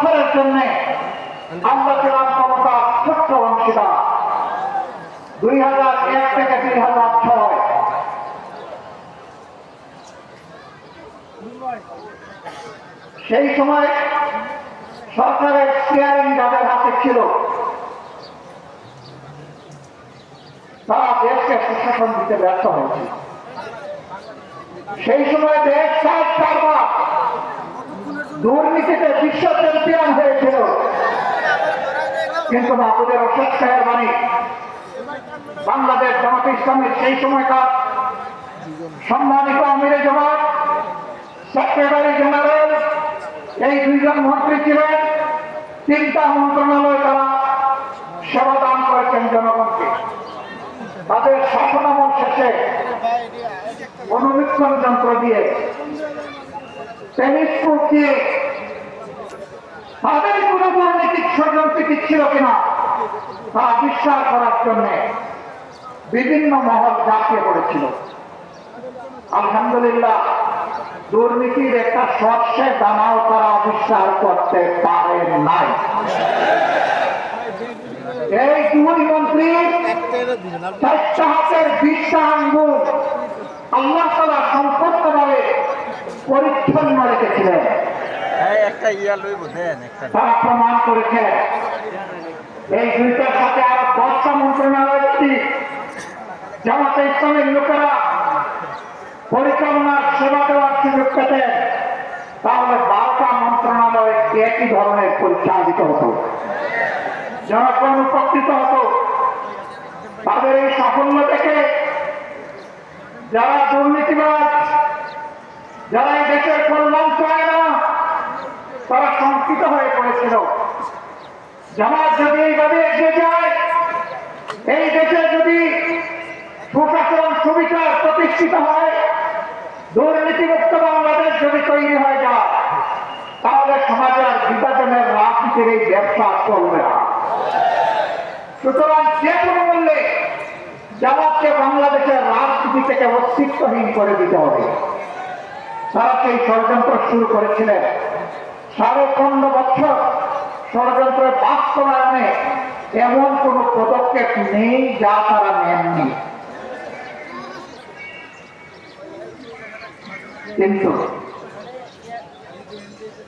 বছরের জন্য আমরা ছিলাম ক্ষমতা ছোট্ট অংশীদার। দুই হাজার এক থেকে দুই হাজার ছয়। সেই সময় সরকারের স্টিয়ারিং যাদের হাতে ছিল, তারা দেশকে সুশাসন দিতে ব্যর্থ হয়েছে সেই সময় দেশ সাত চারবার। দুর্নীতিতে বিশ্ব চ্যাম্পিয়ন হয়েছিল। কিন্তু বাবুদের অশোক সাহেব বাণী বাংলাদেশ জামাত ইসলামের সেই সময়কার সম্মানিত আমিরে জামাত সেক্রেটারি জেনারেল, এই দুইজন মন্ত্রী ছিলেন। তিনটা মন্ত্রণালয় তারা সেবা করেছেন জনগণকে। তাদের শাসনামল শেষে অনুবীক্ষণ যন্ত্র দিয়ে টেলিস্কোপ দিয়ে তাদের কোনো দুর্নীতিক ষড়যন্ত্রী ছিল কিনা তা আবিষ্কার করার জন্য বিভিন্ন মহল ঝাঁপিয়ে পড়েছিল। আলহামদুলিল্লাহ, দুর্নীতির একটা শস্যে দানাও তারা আবিষ্কার করতে পারে নাই। এই দুই মন্ত্রী আঙ্গুল আল্লাহ তালা সম্পূর্ণভাবে পরিচ্ছন্ন রেখেছিলেন হ্যাঁ তারা প্রমাণ করেছেন এই দুইটার সাথে আরও দশটা মন্ত্রণালয় যদি জামাতে ইসলামের লোকেরা পরিচালনার সেবা দেওয়ার সুযোগ পেতেন তাহলে বারোটা মন্ত্রণালয় একই ধরনের পরিচালিত হতো। জনগণ উপকৃত হতো। তাদের এই সাফল্য দেখে যারা দুর্নীতিবাদ যারা এই দেশের কল্যাণ চায় না, তারা শঙ্কিত হয়ে পড়েছিল। জামাত যদি এইভাবে এগিয়ে যায়, এই দেশে যদি সুশাসন সুবিচার প্রতিষ্ঠিত হয়, দুর্নীতিমুক্ত বাংলাদেশ যদি তৈরি হয়ে যায়, তাহলে সমাজে আর বিভাজনের রাজনীতির এই ব্যবসা চলবে না। সুতরাং যে কোনো মূল্যে জামাতকে বাংলাদেশের রাজনীতি থেকে অস্তিত্বহীন করে দিতে হবে। তারা সেই ষড়যন্ত্র শুরু করেছিলেন। সাড়ে পনেরো বছর ষড়যন্ত্রের বাস্তবায়নে এমন কোন পদক্ষেপ নেই যা তারা নেননি। কিন্তু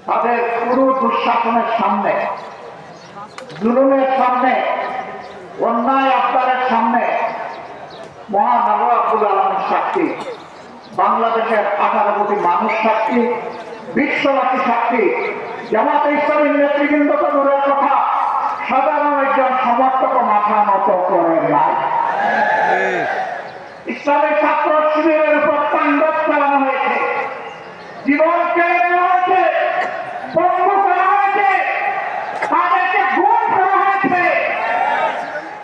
তাদের পুরো দুঃশাসনের সামনে, জুলুমের সামনে, অন্যায় আবদারের সামনে মহান আবু আব্দুল আলমের সাক্ষী। বাংলাদেশের আঠারো কোটি মানুষ সাক্ষী বিশ্ববাসী সাক্ষী জামাতে ইসলামের নেতৃবৃন্দ তো দূরের কথা, সাধারণ একজন সমর্থক মাথা নত করে নাই। ইসলামের ছাত্র শিবিরের উপর তাণ্ডব চালানো হয়েছে। জীবন কেড়ে নেওয়া হয়েছে, বন্ধু করা হয়েছে, তাদেরকে গুম করা হয়েছে।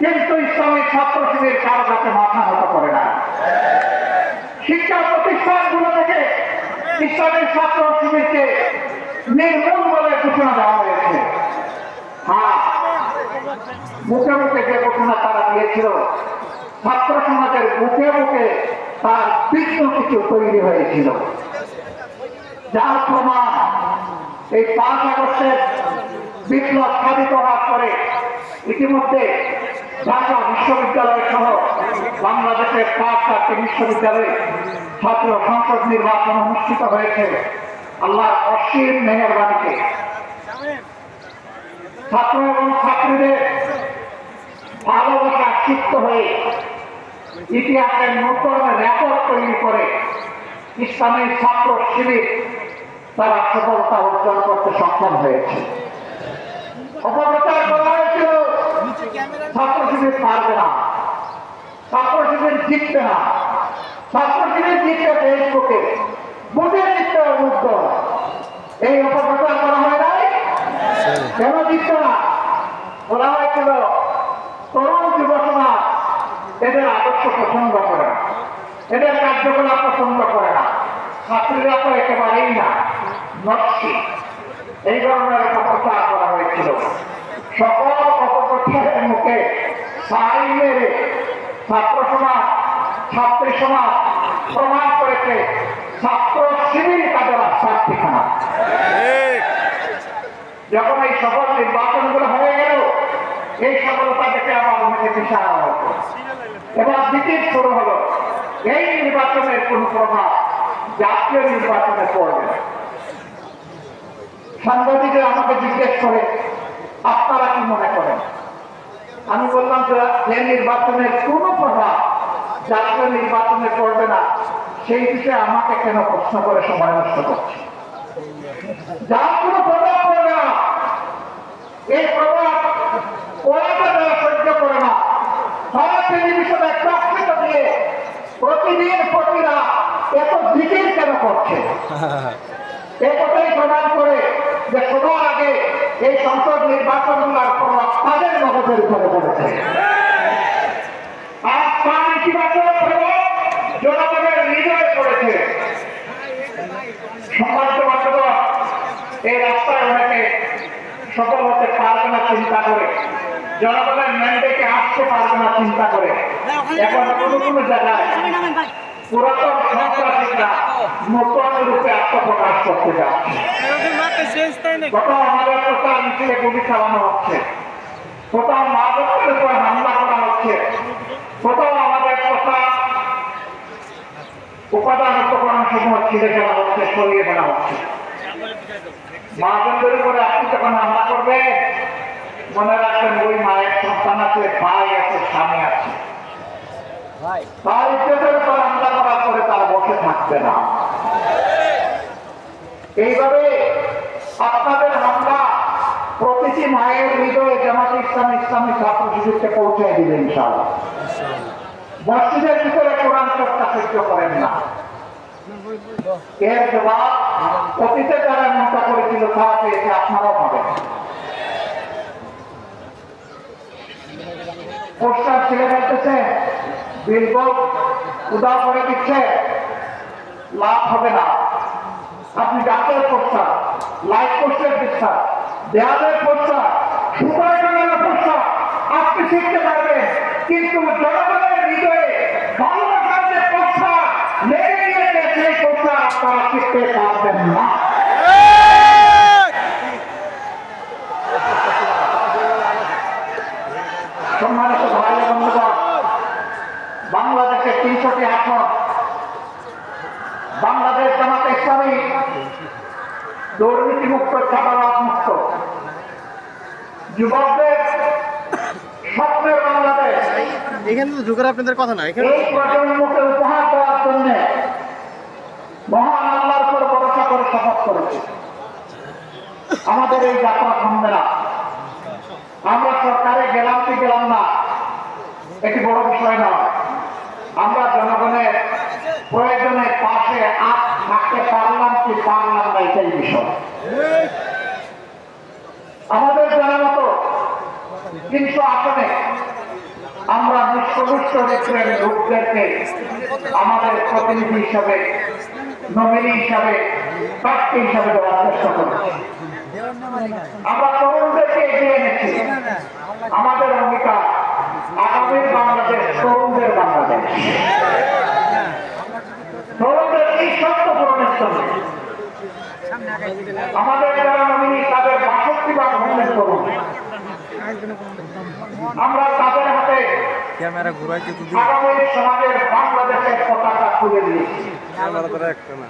কিন্তু ইসলামের ছাত্র শিবির কারও কাছে মাথা নত করে না শিক্ষা ইসলামের ছাত্র শিবিরকে নির্মূল বলে ঘোষণা দেওয়া হয়েছে। হ্যাঁ মুখে মুখে যে ঘোষণা তারা দিয়েছিল, ছাত্র সমাজের মুখে মুখে তার তীক্ষ্ণ কিছু তৈরি হয়েছিল। যার প্রমাণ এই পাঁচ আগস্টের বিপ্লব সাধিত হওয়ার পরে ইতিমধ্যে ঢাকা বিশ্ববিদ্যালয় সহ বাংলাদেশের পাঁচ চারটি বিশ্ববিদ্যালয়ে ছাত্র সংসদ নির্বাচন অনুষ্ঠিত হয়েছে। আল্লাহর অসীম মেহরবানিতে। ছাত্র এবং ছাত্রীদের ভালোবাসা ক্ষিপ্ত হয়ে ইতিহাসের নতুন রেকর্ড তৈরি করে ইসলামের ছাত্র শিবির তারা সফলতা অর্জন করতে সক্ষম হয়েছে। অপপ্রচার করা হয়েছিল। ছাত্র শিবির পারবে না। ছাত্র শিবির জিতবে না। ছাত্র শিবির জিতবে ফেসবুকে। জিততে হবে মুগ্ধ এই অপপ্রচার করা হয় নাই? কেন জিতবে না? বলা হয়েছিল, তরুণ যুব সমাজ এদের আদর্শ পছন্দ করে না। এদের কার্যকলাপ পছন্দ করে না। ছাত্রীরা তো একেবারেই না নকশি ছাত্র সমাজ ছাত্রী সমাজ প্রমাণ করেছে ছাত্র শিবির তাদের আশ্বাস ঠিকানা যখন এই সফল নির্বাচনগুলো হয়ে গেল এই সফলতা দেখে আবার অনেকে দিশাহারা হতো এবার দ্বিতীয় শুরু হলো এই নির্বাচনের কোন প্রভাব জাতীয় নির্বাচনে পড়বে। সাংবাদিকরা আমাকে জিজ্ঞেস করে আপনারা কি মনে করেন? আমি বললাম যে যে নির্বাচনের কোনো প্রভাব জাতীয় নির্বাচনে করবে না, সেই বিষয়ে আমাকে কেন প্রশ্ন করে সময় নষ্ট করছে? যার কোনো প্রভাব পড়বে না। এই প্রভাব তারা সহ্য করে না। সারা টেলিভিশনে প্রকৃত দিয়ে প্রতিদিন প্রতিরা এত দিকের কেন করছে? এই কথাই প্রমাণ করে যে সবার আগে এই সংসদ প্রভাব তাদের মগজের উপরে পড়েছে আর তার ইতিবাচক প্রভাব জনগণের হৃদয়ে পড়েছে সম্মানিত বান্ধব এই রাস্তায় অনেকে সফল হতে পারবে না চিন্তা করে। জনগণের ম্যান্ডেটে আসতে পারবে না চিন্তা করে। এখন কোনো কোনো জায়গায় পুরাতন সন্ত্রাসীরা নতুন রূপে কোথাও উপর হামলা করা হচ্ছে। কোথাও উপাদান ফেলা হচ্ছে সরিয়ে ফেলা হচ্ছে উপরে আপনি যখন হামলা মনে রাখবেন ওই মায়ের সন্তান আছে ভাই আছে স্বামী আছে এইভাবে আপনাদের হামলা প্রতিটি মায়ের ইসলাম ছাত্র শিশুকে পৌঁছে দিবে ইনশাআল্লাহ মসজিদের ভিতরে করেন না। এর জবাব অতীতে যারা করেছিল পেয়েছে আপনারাও পাবেন। পোস্টার ছেড়ে ফেলতেছে। বিলবোর্ড করে দিচ্ছে। লাভ হবে না। আপনি ডাকের পোস্টার লাইট পোস্টার দিচ্ছা দেয়ালের পোস্টার সুপার পোস্টার আপনি শিখতে পারবেন, কিন্তু জনগণের হৃদয়ে ভালোবাসার যে পোস্টার লেগে গিয়েছে সেই পোস্টার আপনারা শিখতে পারবেন না। সম্মানিত ভাই বন্ধুগণ বাংলাদেশের তিনশোটি আসন বাংলাদেশ জামাত ইসলামী দুর্নীতি মুক্ত চাঁদাবাদ মুক্ত। যুবকদের স্বপ্নের বাংলাদেশ। এখানে তো ঢুকার আপনাদের কথা না এখানে এই প্রজন্মকে উপহার দেওয়ার জন্য মহান আল্লাহর উপর ভরসা করে শপথ করেছে। আমাদের এই যাত্রা থামবে না আমরা সরকারে গেলাম কি গেলাম না, এটি বড় বিষয় নয়। আমরা জনগণের প্রয়োজনে পাশে আপ থাকতে পারলাম কি পারলাম না, এটাই বিষয়। আমাদের জানা মতো তিনশো আসনে আমরা নিষ্প্রবিষ্ট দেখবেন লোকদেরকে আমাদের প্রতিনিধি হিসাবে নমিনি হিসাবে প্রার্থী হিসাবে দেওয়ার চেষ্টা করেছি আমরা তরুণদেরকে এগিয়ে এনেছি। আমাদের অঙ্গীকার আগামীর বাংলাদেশ, তরুণদের বাংলাদেশ। তরুণদের এই সত্য পূরণের জন্য আমাদের যারা নমিনি তাদের বার ভ্রমণের তরুণ। আমরা তাদের হাতে ক্যামেরা ঘুরাইতে তো আগামী সমাজের বাংলাদেশের পতাকা তুলে দিয়েছি ক্যামেরা একটা না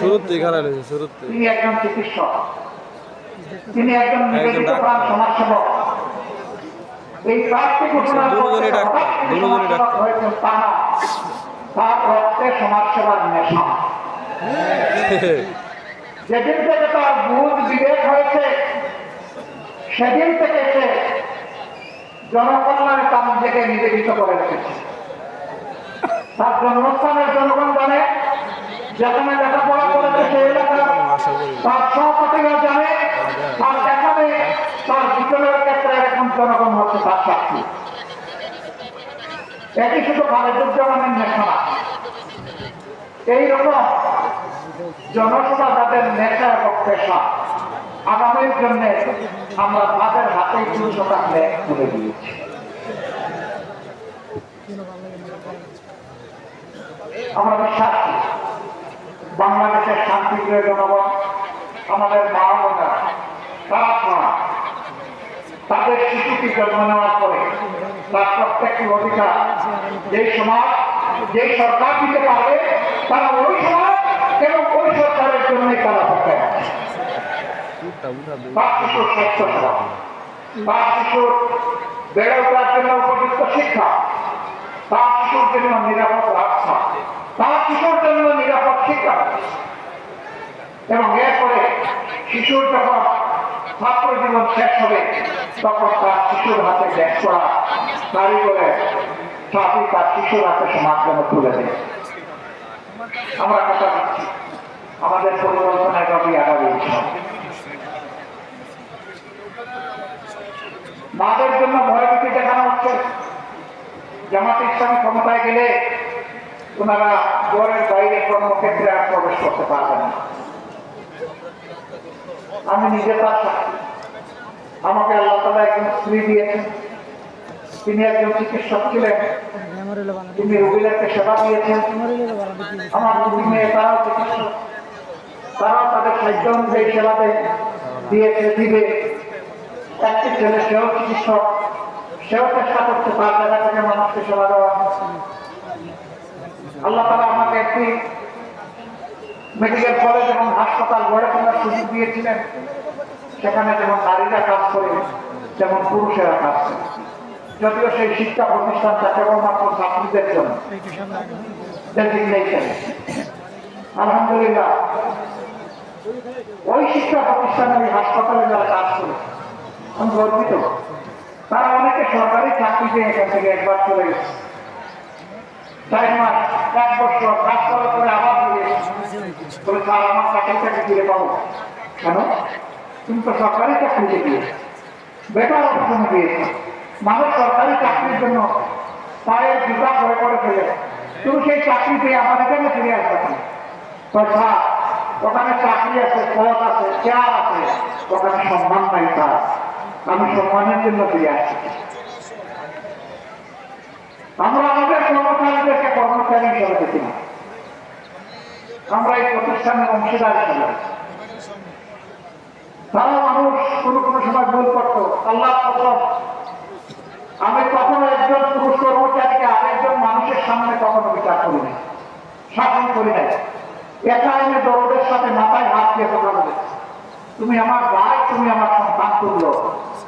শুরুতে এখানে রয়েছে শুরুতে তিনি একজন চিকিৎসক। তিনি একজন নিবেদিত প্রাণ সমাজসেবক। এই প্রার্থী ঘোষণার পর ডাক্তার, হঠাৎ তিনি দুজনেই সমাজসেবক ডাক্তার। তার যেদিন থেকে তার বুধ বিবেক হয়েছে, সেদিন থেকে সে জনকল্যাণে তার নিজেকে নিবেদিত করে রেখেছে। তার জন্মস্থানের জনগণ জানে, যেখানে লেখাপড়া করেছে সেই করি তার সহপাঠীরা জানে, তার যেখানে তার বিদ্যালয়ের ক্ষেত্রে এখন জনগণ হচ্ছে তার সাক্ষী। এটি শুধু খালেদুজ্জামানের নেশা। এইরকম জনসভা তাদের নেশা এবং পেশা, আগামীর জন্য আমরা তাদের হাতে তিনশো টাকা তুলে দিয়েছি। আমরা বিশ্বাস বাংলাদেশের শান্তিপ্রিয় জনগণ, আমাদের মা বোনেরা তারা তাদের শিশুটি জন্ম নেওয়ার পরে তার প্রত্যেকটি অধিকার যে সমাজ যে সরকার দিতে পারবে, তারা ওই সমাজ এবং ওই সরকারের জন্যই তারা থাকে। উঠা উঠা দে বা শিশুর স্বাস্থ্য সেবা বা শিশুর বেড়ে ওঠার জন্য উপযুক্ত শিক্ষা। তা শিশুর জন্য নিরাপদ রাস্তা। তা শিশুর জন্য নিরাপদ শিক্ষা। এবং এরপরে শিশুর যখন ছাত্র জীবন শেষ হবে তখন তার শিশুর হাতে করা তার শিশুর হাতে সমাজ যেন তুলে দেয়। আমরা কথা দিচ্ছি। আমাদের আগামী মাদের জন্য ভয়ভীতি দেখানো হচ্ছে। জামাত ইসলামী ক্ষমতায় গেলে ওনারা ঘরের বাইরে কর্মক্ষেত্রে আর প্রবেশ করতে পারবেন আমি নিজে তার আমাকে আল্লাহ তালা একজন স্ত্রী দিয়েছেন তিনি একজন চিকিৎসক ছিলেন। তিনি রোগীদেরকে সেবা দিয়েছেন। আমার দুই মেয়ে, তারাও চিকিৎসক। তারাও তাদের সাহায্য অনুযায়ী সেবা দেয়, দিয়েছে, দিবে। একটি ছেলে, সেও চিকিৎসক। সেও চেষ্টা করছে, তার জায়গা থেকে মানুষকে সেবা দেওয়া। আল্লাহ তালা আমাকে একটি মেডিকেল কলেজ এবং হাসপাতাল গড়ে তোলার সুযোগ দিয়েছিলেন। সেখানে যেমন নারীরা কাজ করে যেমন পুরুষেরা কাজ করে। যদিও সেই শিক্ষা প্রতিষ্ঠানটা কেবলমাত্র ছাত্রীদের জন্য। আলহামদুলিল্লাহ। ওই শিক্ষা প্রতিষ্ঠানে ওই হাসপাতালে যারা কাজ করে, আমি গর্বিত। তারা অনেকে সরকারি চাকরি পেয়ে এখান থেকে একবার চলে গেছে। চার মাস, এক বছর কাজ করার পরে আবার ফিরে পাবো। কেন? তুমি তো সরকারি চাকরিতে গিয়েছো বেটার অপশন দিয়েছে মানুষ সরকারি চাকরির জন্য পায়ের জুতা ভয় করে ফেলে। তুমি সেই চাকরি পেয়ে আমার এখানে ফিরে আসবে না? তো স্যার ওখানে চাকরি আছে, পদ আছে চেয়ার আছে, ওখানে সম্মান নাই তার। আমি সম্মানের জন্য ফিরে আসছি। আমরা আমাদের কর্মচারীদেরকে কর্মচারী হিসেবে দেখি না। আমরা এই প্রতিষ্ঠানের অংশীদার দেখি। তারা মানুষ কোনো কোনো সময় ভুল করতো। আল্লাহ আমি কখনো একজন পুরুষ কর্মচারীকে আরেকজন মানুষের সামনে কখনো বিচার করি নাই, শাসন করি নাই। একা এনে দরদের সাথে মাথায় হাত দিয়ে কথা বলে, তুমি আমার ভাই, তুমি আমার সন্তান, তুল্য।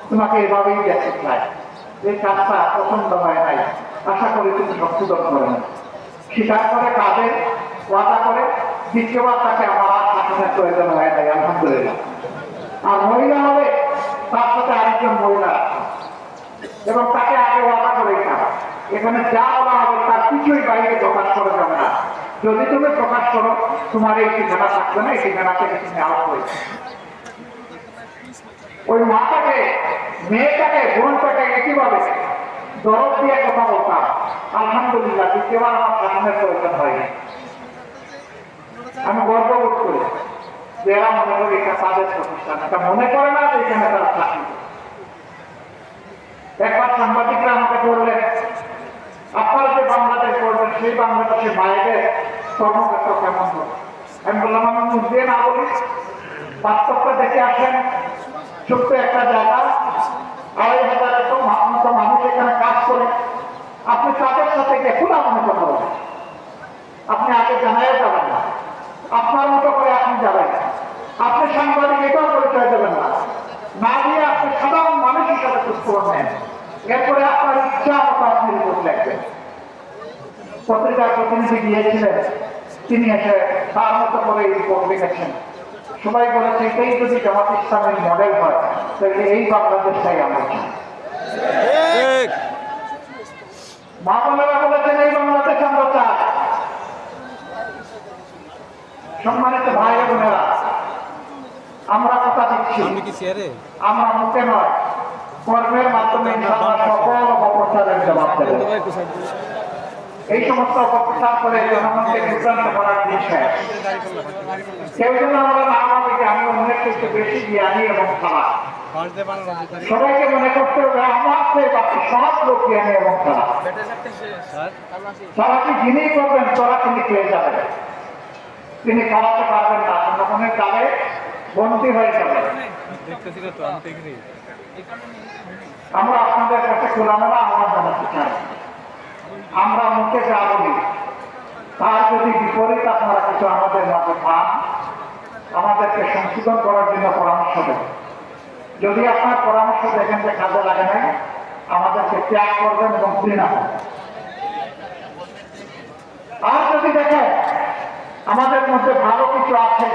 তোমাকে এভাবেই গেছে চাই। এই কাজটা পছন্দ হয় নাই। আশা করি তুমি সংশোধন করে না স্বীকার করে কাজে ওয়াদা করে দ্বিতীয়বার তাকে আমার আর শাসনের প্রয়োজন হয় নাই, আলহামদুলিল্লাহ। আর মহিলা হলে তার সাথে আরেকজন মহিলা। এবং তাকে আগে ওয়াদা করে এখানে যা বলা হবে, তার কিছুই বাইরে প্রকাশ করা যাবে না। যদি তুমি প্রকাশ করো, তোমার এই ঠিকানা থাকবে না, এই ঠিকানা থেকে তুমি আউট হয়ে ওই মাটাকে মেয়েটাকে, বোনটাকে একইভাবে দরদ দিয়ে কথা বলতাম। আলহামদুলিল্লাহ, দ্বিতীয়বার আমার প্রয়োজন হয়নি। আমি গর্ববোধ করি। মনে করি এটা তাদের প্রতিষ্ঠান, এটা মনে করে না এখানে তারা একবার সাংবাদিকরা আমাকে আপনারা যে বাংলাদেশ করবেন, সেই বাংলাদেশে মায়েদের কর্মক্ষেত্র কেমন হবে? আমি বললাম, আমি না বলি, বাস্তবটা দেখে আসেন। ছোট্ট একটা জায়গা, আড়াই হাজার এত মতো মানুষ এখানে কাজ করে। আপনি তাদের সাথে খোলা মনে কথা বলেন। আপনি আগে জানাই যাবেন না। আপনার মতো করে আপনি যাবেন। আপনি সাংবাদিক এটাও পরিচয় দেবেন না। না দিয়ে আপনি সাধারণ মানুষ হিসাবে খোঁজখবর নেন। এরপরে আপনার ইচ্ছা মতো আপনি রিপোর্ট লিখবেন। পত্রিকার প্রতিনিধি গিয়েছিলেন। তিনি এসে তার মতো করে এই রিপোর্ট লিখেছেন। সবাই বলেছে এটাই যদি জামাত ইসলামের মডেল হয় তাহলে এই বাংলাদেশটাই আমরা মা বোনেরা বলেছেন এই বাংলাদেশ আমরা চাই। সম্মানিত ভাই বোনেরা আমরা কথা দিচ্ছি। আমরা মুখে নয়। কর্মের মাধ্যমে ইনশাআল্লাহ সকল অপপ্রচারের জবাব দেব। এই সমস্ত অপপ্রচার করে জনগণকে বিভ্রান্ত করার বিষয় কেউ যেন আমরা না যে আমি অনেক কিছু বেশি জ্ঞানী এবং খারাপ সবাইকে মনে করতে হবে আমার চেয়ে বাকি সব লোক জ্ঞানী এবং তারা তারা কি যিনি করবেন তোরা তিনি পেয়ে যাবেন। তিনি খাওয়াতে পারবেন না জনগণের কালে বন্দী হয়ে যাবে। আমরা আপনাদের কাছে খোলামেলা আহ্বান জানাতে চাই। আমরা মুখে যা বলি, তার যদি বিপরীত আপনারা কিছু আমাদের মাঝে পান, আমাদেরকে সংশোধন করার জন্য পরামর্শ দেন। যদি আপনার পরামর্শ দেখেন যে কাজে লাগে না আমাদেরকে ত্যাগ করবেন এবং ঘৃণা আর যদি দেখেন আমাদের মধ্যে ভালো কিছু আছে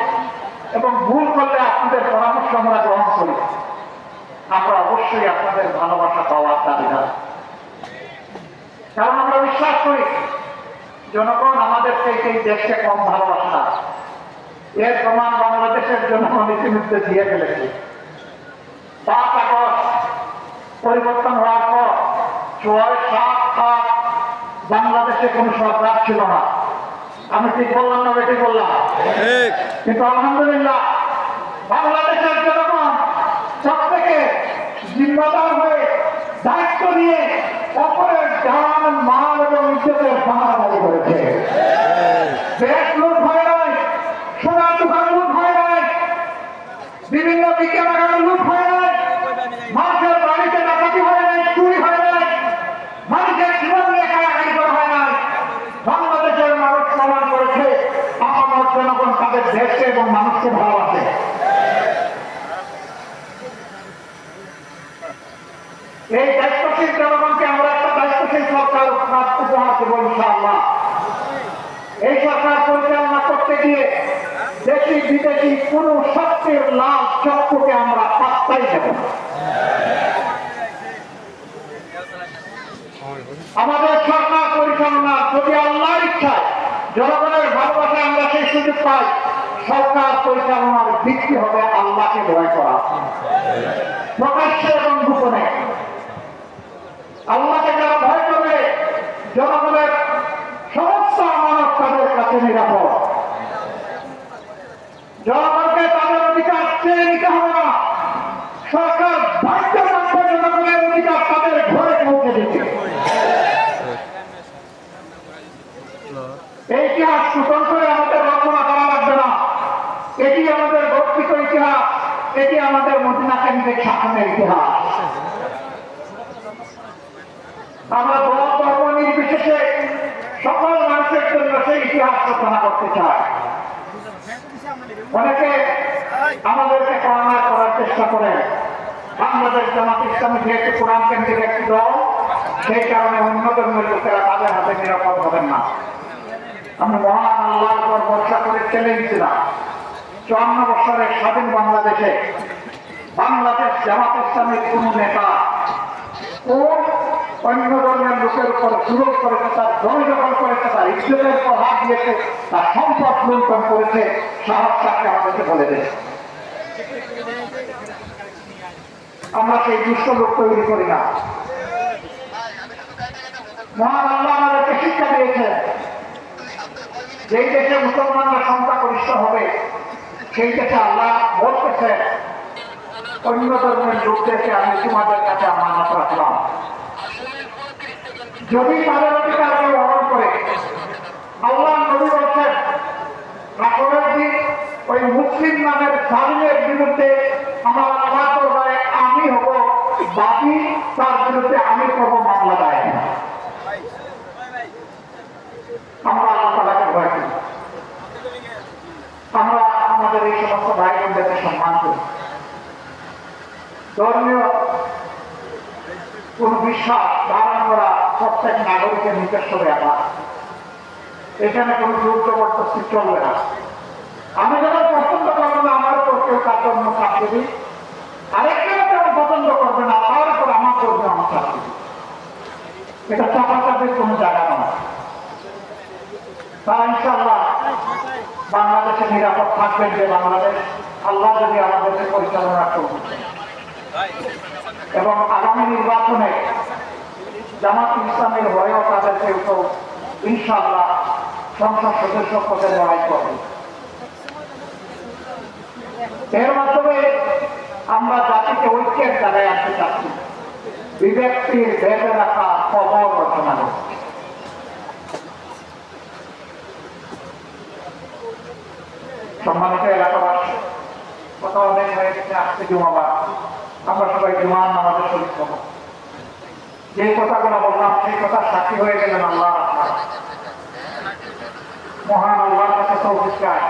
এবং ভুল করলে আপনাদের পরামর্শ আমরা গ্রহণ করি। আমরা অবশ্যই আপনাদের ভালোবাসা পাওয়ার দাবিদার কারণ আমরা বিশ্বাস করি, জনগণ আমাদের থেকে দেশকে কম ভালোবাসে না। এর প্রমাণ বাংলাদেশের জনগণ ইতিমধ্যে দিয়ে ফেলেছে। পাঁচ আগস্ট পরিবর্তন হওয়ার পর ছয় সাত আট বাংলাদেশে কোনো সরকার ছিল না। আমি ঠিক বললাম না বেটি বললাম। কিন্তু আলহামদুলিল্লাহ বাংলাদেশের জনগণ সব থেকে জিম্মাদার হয়ে দায়িত্ব নিয়ে অপরের জান মাল এবং ইজ্জতের পাহারাদারি করেছে। দেশ লুট হয় নাই সোনার দোকান লুট হয় নাই বিভিন্ন বিজ্ঞান লুট হয় নাই মানুষের বাড়িতে ডাকাতি হয় নাই চুরি হয় নাই মানুষের জীবন নিয়ে কারাকারি করা হয় নাই বাংলাদেশের মানুষ প্রমাণ করেছে আমার জনগণ তাদের দেশকে এবং মানুষকে ভালোবাসে এই দায়িত্বশীল জনগণকে আমরা একটা দায়িত্বশীল সরকার উপহার উপহার দেবো ইনশাআল্লাহ এই সরকার পরিচালনা করতে গিয়ে দেশি বিদেশি কোন শক্তির লাভ চক্ষুকে আমরা আমাদের সরকার পরিচালনা যদি আল্লাহর ইচ্ছায় জনগণের ভালোবাসায় আমরা সেই সুযোগ পাই। সরকার পরিচালনার ভিত্তি হবে আল্লাহকে ভয় করা। প্রকাশ্যে এবং গোপনে। আল্লাহকে যারা ভয় করবে, জনগণের সমস্ত আমানত তাদের কাছে নিরাপদ। জনগণকে তাদের অধিকার চেয়ে নিতে হবে না সরকার বাধ্য রাখবে জনগণের অধিকার তাদের ঘরে পৌঁছে দিতে এই করে আমাদের রচনা করা লাগবে না। এটি আমাদের গর্বিত ইতিহাস, এটি আমাদের মদিনা কেন্দ্রিক শাসনের ইতিহাস। আমরা দল ধর্ম নির্বিশেষে সকল মানুষের জন্য সেই ইতিহাস রচনা করতে চাই। অনেকে আমাদেরকে কারণা করার চেষ্টা করে। বাংলাদেশ জামাত ইসলামী যেহেতু কোরআন কেন্দ্রিক একটি দল, সেই কারণে অন্য ধর্মের লোকেরা তাদের হাতে নিরাপদ হবেন না। আমি মহান আল্লাহর উপর ভরসা করে চ্যালেঞ্জ ছিলাম চুয়ান্ন বছরের স্বাধীন বাংলাদেশে বাংলাদেশ জামাত ইসলামের কোন নেতা কোন অন্য ধর্মের লোকের উপর জুলুম করেছে, তার জমি দখল করেছে, তার ইজ্জতের হাত দিয়েছে, তার সম্পদ লুণ্ঠন করেছে, সাহস থাকতে আমাদেরকে বলে দেয়। আমরা সেই দুষ্ট লোক তৈরি করি না। মহান আল্লাহ যেই দেশে মুসলমানরা সংখ্যা গরিষ্ঠ হবে, সেই দেশে আল্লাহ বলতেছে, অন্য ধর্মের লোকদেরকে আমি তোমাদের কাছে আমানত রাখলাম। যদি তাদের অধিকারকে হরণ করে, আল্লাহ নবী বলছেন রাসূলের দিন ওই মুসলিম নামের জালিমের বিরুদ্ধে আমার আল্লাহ দরবারে আমি হব বাদী তার বিরুদ্ধে আমি করব মামলা দায়ের? আমরা আল্লাহ তালাকে ভয় করি আমরা আমাদের এই সমস্ত ভাই বোনদেরকে সম্মান করি ধর্মীয় কোন বিশ্বাস ধারণ করা প্রত্যেক নাগরিকের নিজস্ব ব্যাপার। এখানে কোনো জোর জবরদস্তি চলবে না। আমি যখন পছন্দ করব না আমার উপর কেউ তার জন্য চাকরি দিই আরেকজন যখন পছন্দ করবে না, তার উপর আমার করবে আমার চাকরি দিই এটা চাপাচাপির কোনো জায়গা নয়। তারা ইনশাল্লাহ বাংলাদেশে নিরাপদ থাকবেন যে বাংলাদেশ। আল্লাহ যদি আমাদেরকে পরিচালনা করবে এবং আগামী নির্বাচনে জামাত ইসলামের হয়েও তাদেরকে তো ইনশাল্লাহ সংসদ সদস্য পদে লড়াই করবে। এর মাধ্যমে আমরা জাতিকে ঐক্যের জায়গায় আনতে চাচ্ছি। বিভক্তির বেঁধে রাখা খবর রচনা করছি সম্মানিত এলাকাবাসী কথা অনেক হয়ে গেছে আজকে জুমাবার আমরা সবাই জুমার নামাজে শরীর হব যে কথাগুলো বললাম, সেই কথা সাক্ষী হয়ে গেলেন আল্লাহ আপনার। মহান আল্লাহর কাছে তৌফিক চাই।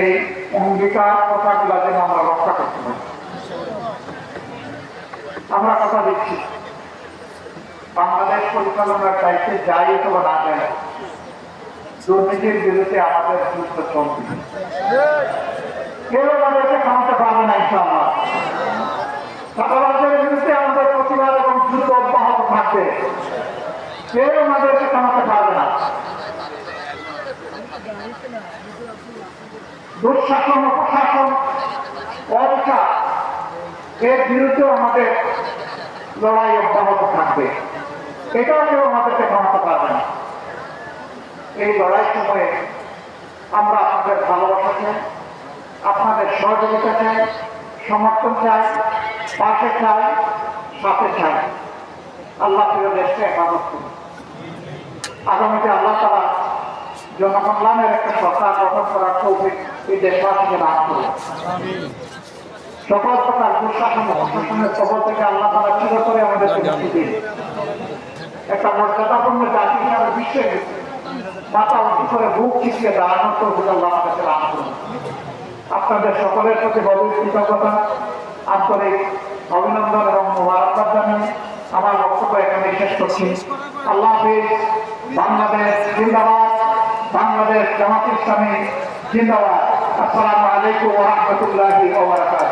এই অঙ্গীকার কথাগুলো যেন আমরা রক্ষা করতে পারি। আমরা কথা দিচ্ছি। বাংলাদেশ পরিচালনার দায়িত্বে যাই অথবা না যায় দুর্নীতির বিরুদ্ধে আমাদের যুদ্ধ চলবে। কেউ আমাদেরকে থামাতে পারবে না, ইনশাআল্লাহ। চাঁদাবাজের বিরুদ্ধে আমাদের প্রতিবাদ এবং যুদ্ধ অব্যাহত থাকবে। কেউ আমাদেরকে থামাতে পারবে না। দুঃশাসন প্রশাসন অবিচার এর বিরুদ্ধেও আমাদের লড়াই অব্যাহত থাকবে। এটাও কেউ আমাদেরকে থামাতে পারবে না। এই লড়াই সময়ে আমরা আপনাদের ভালোবাসা আপনাদের সহযোগিতা চাই সমর্থন চাই, পাশে চাই, সাথে চাই। আল্লাহ প্রিয় দেশকে হেফাজত করুন। আগামীতে আল্লাহ তারা জনকল্যাণের একটা সরকার গঠন করার তৌফিক এই দেশবাসীকে দান করুন। সকল প্রকার দুঃশাসন প্রশাসনের সকল থেকে আল্লাহ তারা চির করে আমাদের একটা মর্যাদাপূর্ণ জাতি হিসাবে বিশ্বে গেছে মাথা উঁচু করে বুক ছিটিয়ে দাঁড়ানোর তো আল্লাহ কাছে লাভ করুন। আপনাদের সকলের প্রতি গভীর কৃতজ্ঞতা, আন্তরিক অভিনন্দন এবং মোবারকবাদ জানিয়ে আমার বক্তব্য এখানে শেষ করছি। আল্লাহ বাংলাদেশ জিন্দাবাদ, বাংলাদেশ জামাত ইসলামী জিন্দাবাদ। আসসালামু আলাইকুম ওয়া রাহমাতুল্লাহি ওয়া বারাকাতুহু।